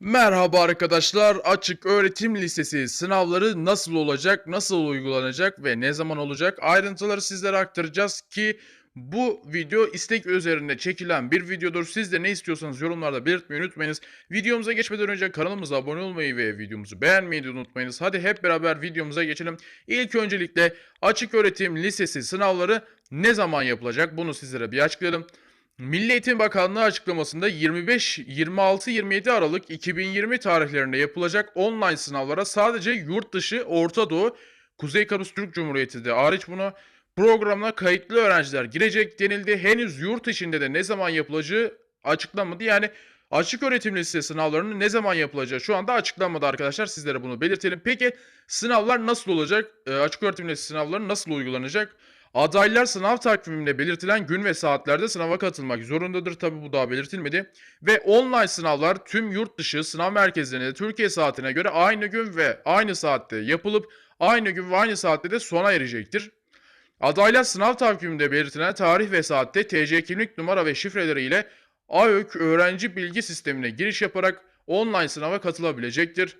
Merhaba arkadaşlar. Açık Öğretim Lisesi sınavları nasıl olacak, nasıl uygulanacak ve ne zaman olacak? Ayrıntıları sizlere aktaracağız ki bu video istek üzerinde çekilen bir videodur. Siz de ne istiyorsanız yorumlarda belirtmeyi unutmayınız. Videomuza geçmeden önce kanalımıza abone olmayı ve videomuzu beğenmeyi de unutmayınız. Hadi hep beraber videomuza geçelim. İlk öncelikle Açık Öğretim Lisesi sınavları ne zaman yapılacak? Bunu sizlere bir açıklayalım. Milli Eğitim Bakanlığı açıklamasında 25, 26, 27 Aralık 2020 tarihlerinde yapılacak online sınavlara sadece yurt dışı, Orta Doğu, Kuzey Kıbrıs Türk Cumhuriyeti de hariç bunu programına kayıtlı öğrenciler girecek denildi. Henüz yurt içinde de ne zaman yapılacağı açıklanmadı. Yani açık öğretim lisesi sınavlarının ne zaman yapılacağı şu anda açıklanmadı arkadaşlar. Sizlere bunu belirtelim. Peki sınavlar nasıl olacak? Ee, açık öğretim lisesi sınavları nasıl uygulanacak? Adaylar sınav takviminde belirtilen gün ve saatlerde sınava katılmak zorundadır. Tabi bu daha belirtilmedi. Ve online sınavlar tüm yurt dışı sınav merkezlerinde Türkiye saatine göre aynı gün ve aynı saatte yapılıp aynı gün ve aynı saatte de sona erecektir. Adaylar sınav takviminde belirtilen tarih ve saatte TC kimlik numara ve şifreleri ile AÖK öğrenci bilgi sistemine giriş yaparak online sınava katılabilecektir.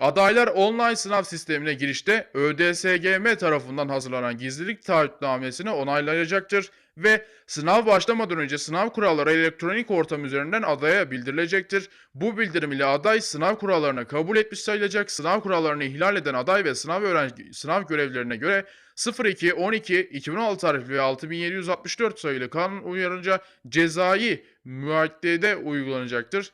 Adaylar online sınav sistemine girişte ÖDSGM tarafından hazırlanan gizlilik taahhütnamesini onaylayacaktır ve sınav başlamadan önce sınav kuralları elektronik ortam üzerinden adaya bildirilecektir. Bu bildirim ile aday sınav kurallarını kabul etmiş sayılacak. Sınav kurallarını ihlal eden aday ve sınav öğrenci sınav görevlerine göre 02 12 2016 tarihli ve 6764 sayılı kanun uyarınca cezai müeyyidede uygulanacaktır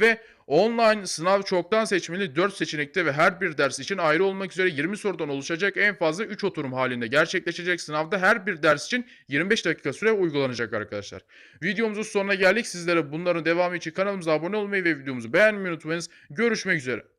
ve online sınav çoktan seçmeli 4 seçenekte ve her bir ders için ayrı olmak üzere 20 sorudan oluşacak en fazla 3 oturum halinde gerçekleşecek sınavda her bir ders için 25 dakika süre uygulanacak arkadaşlar. Videomuzun sonuna geldik. Sizlere bunların devamı için kanalımıza abone olmayı ve videomuzu beğenmeyi unutmayınız. Görüşmek üzere.